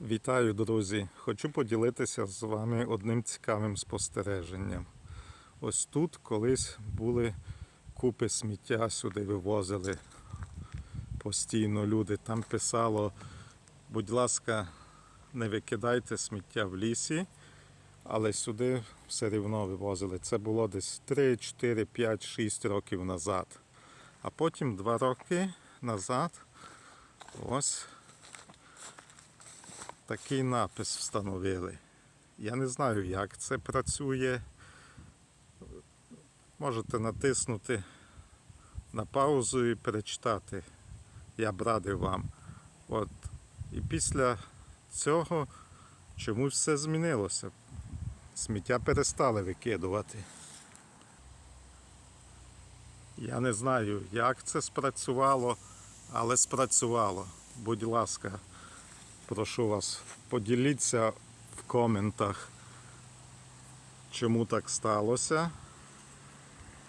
Вітаю, друзі! Хочу поділитися з вами одним цікавим спостереженням. Ось тут колись були купи сміття, сюди вивозили постійно люди. Там писало, будь ласка, не викидайте сміття в лісі, але сюди все рівно вивозили. Це було десь 3, 4, 5, 6 років назад. А потім два роки назад ось такий напис встановили. Я не знаю, як це працює. Можете натиснути на паузу і перечитати. Я б радив вам. От. І після цього чомусь все змінилося. Сміття перестали викидувати. Я не знаю, як це спрацювало, але спрацювало. Будь ласка, прошу вас, поділіться в коментах, чому так сталося.